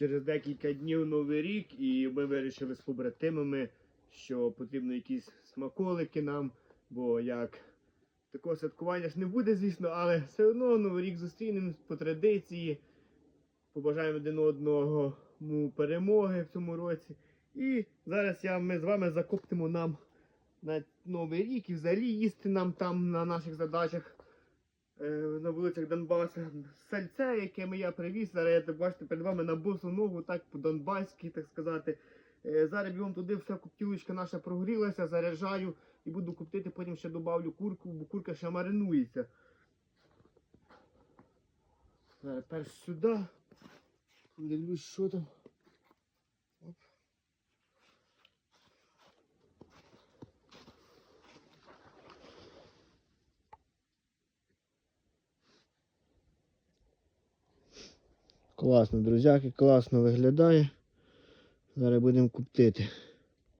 через декілька днів Новий рік, і ми вирішили з побратимами, що потрібно якісь смаколики нам, бо як такого святкування ж не буде, звісно, але все одно Новий рік зустрінемо по традиції. Побажаємо один одного перемоги в цьому році. І зараз я, ми з вами закоптимо нам на Новий рік і взагалі їсти нам там на наших задачах на вулицях Донбасу сальце, яке я привіз. Зараз я бачите перед вами на босу ногу, так по-донбаськи, так сказати. Е, зараз бігом туди вся коптілочка наша прогрілася, заряджаю і буду коптити, потім ще добавлю курку, бо курка ще маринується. Зараз перш сюди. Дивлюсь, що там. Класно, друзяки, класно виглядає. Зараз будемо куптити.